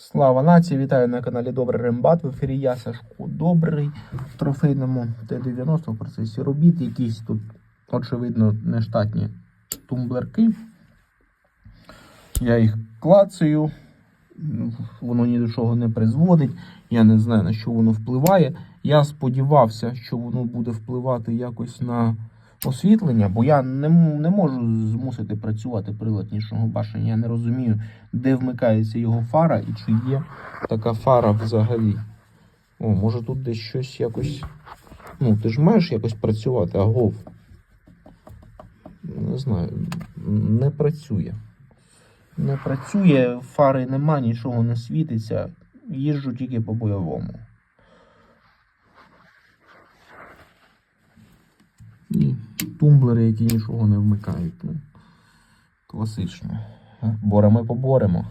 Слава нації! Вітаю на каналі Добрий Рембат. В ефірі я Сашко Добрий в трофейному Т-90 в процесі робіт. Якісь тут, очевидно, нештатні тумблерки. Я їх клацаю, воно ні до чого не призводить. Я не знаю, на що воно впливає. Я сподівався, що воно буде впливати якось на освітлення, бо я не, не можу змусити працювати прилад нічного бачення. Я не розумію, де вмикається його фара і чи є така фара взагалі. О, може тут десь щось якось. Ну, ти ж маєш якось працювати, агов. Не знаю, не працює. Не працює, фари нема, нічого не світиться. Їжджу тільки по бойовому. І тумблери, які нічого не вмикають. Ну, класично. Боремо поборемо.